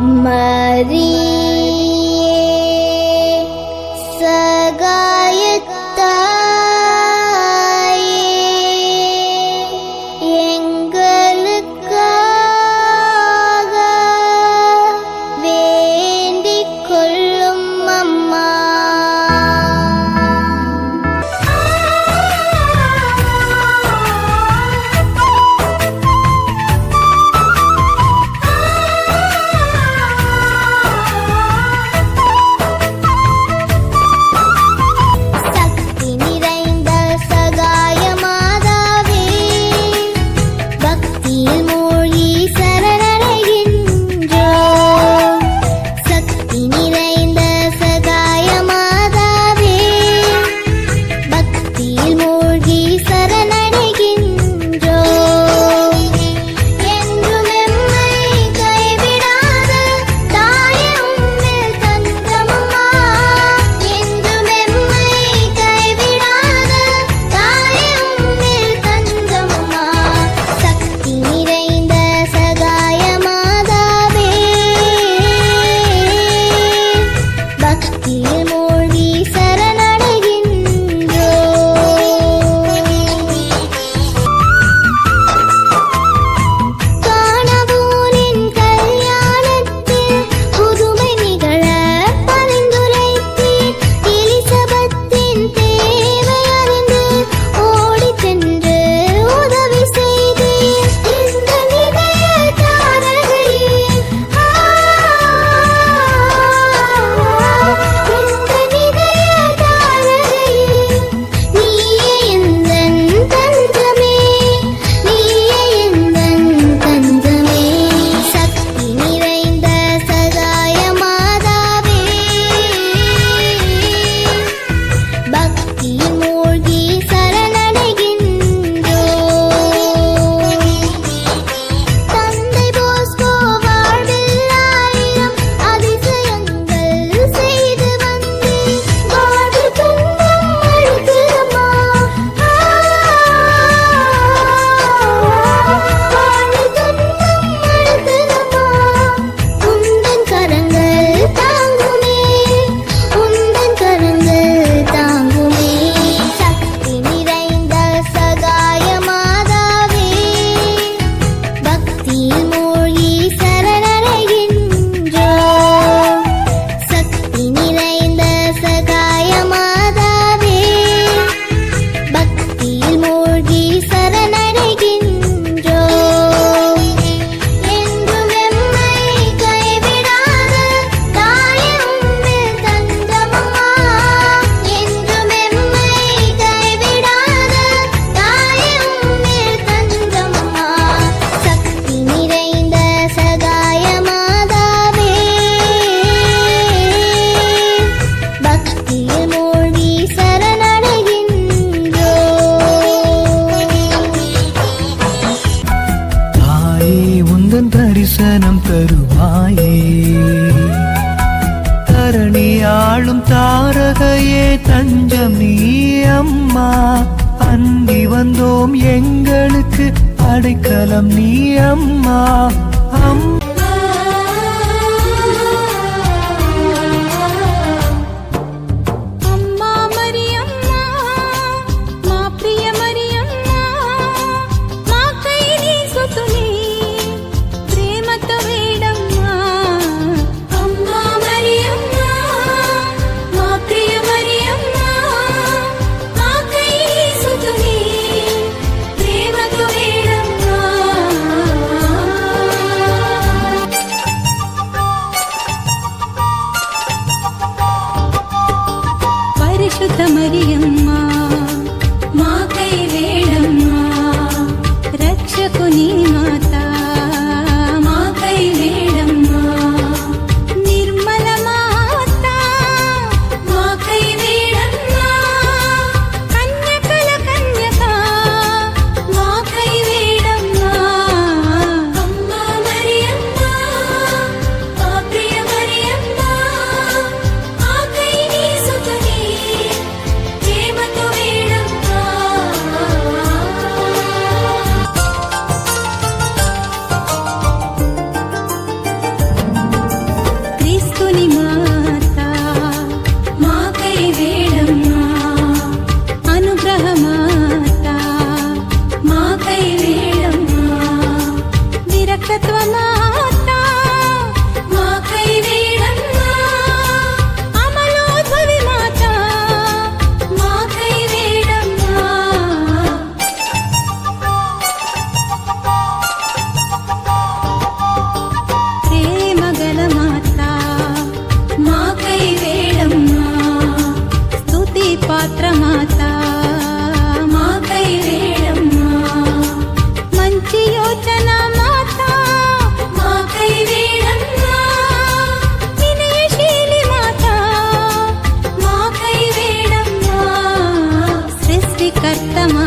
Marie. தஞ்சம் நீ அம்மா. அந்தி வந்தோம் எங்களுக்கு அடைக்கலம் நீ அம்மா. அம்மா பரிசுத்த மரியம். tetvana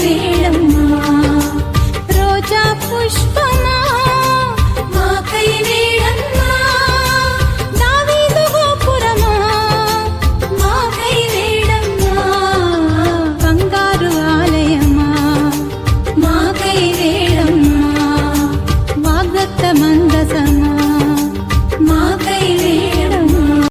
వేళమ్మ రోజా పుష్పమ?